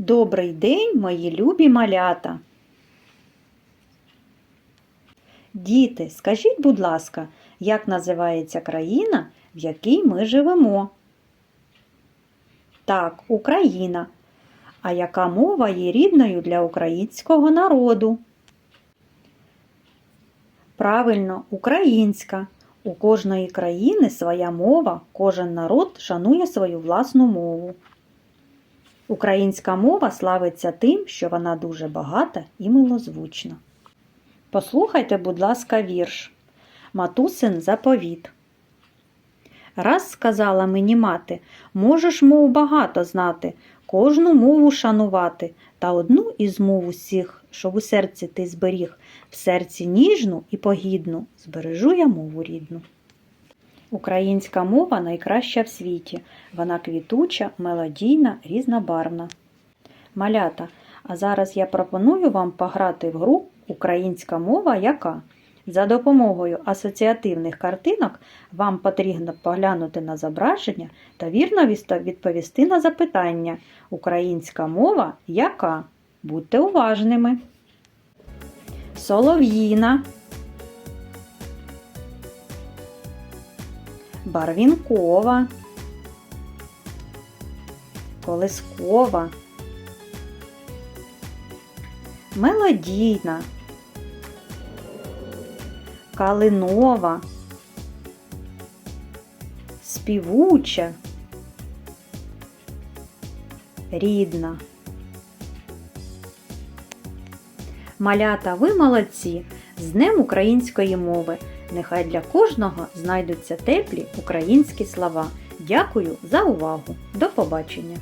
Добрий день, мої любі малята. Діти, скажіть, будь ласка, як називається країна, в якій ми живемо? Так, Україна. А яка мова є рідною для українського народу? Правильно, українська. У кожної країни своя мова, кожен народ шанує свою власну мову. Українська мова славиться тим, що вона дуже багата і милозвучна. Послухайте, будь ласка, вірш. Матусин заповіт. Раз сказала мені мати, можеш мов багато знати, кожну мову шанувати, та одну із мов усіх, щоб у серці ти зберіг, в серці ніжну і погідну, збережу я мову рідну. Українська мова найкраща в світі. Вона квітуча, мелодійна, різнобарвна. Малята, а зараз я пропоную вам пограти в гру Українська мова яка? За допомогою асоціативних картинок вам потрібно поглянути на зображення та вірно відповісти на запитання Українська мова яка? Будьте уважними. Солов'їна. Барвінкова. Колискова. Мелодійна. Калинова. Співуча. Рідна. Малята, ви молодці! З Днем української мови! Нехай для кожного знайдуться теплі українські слова. Дякую за увагу! До побачення!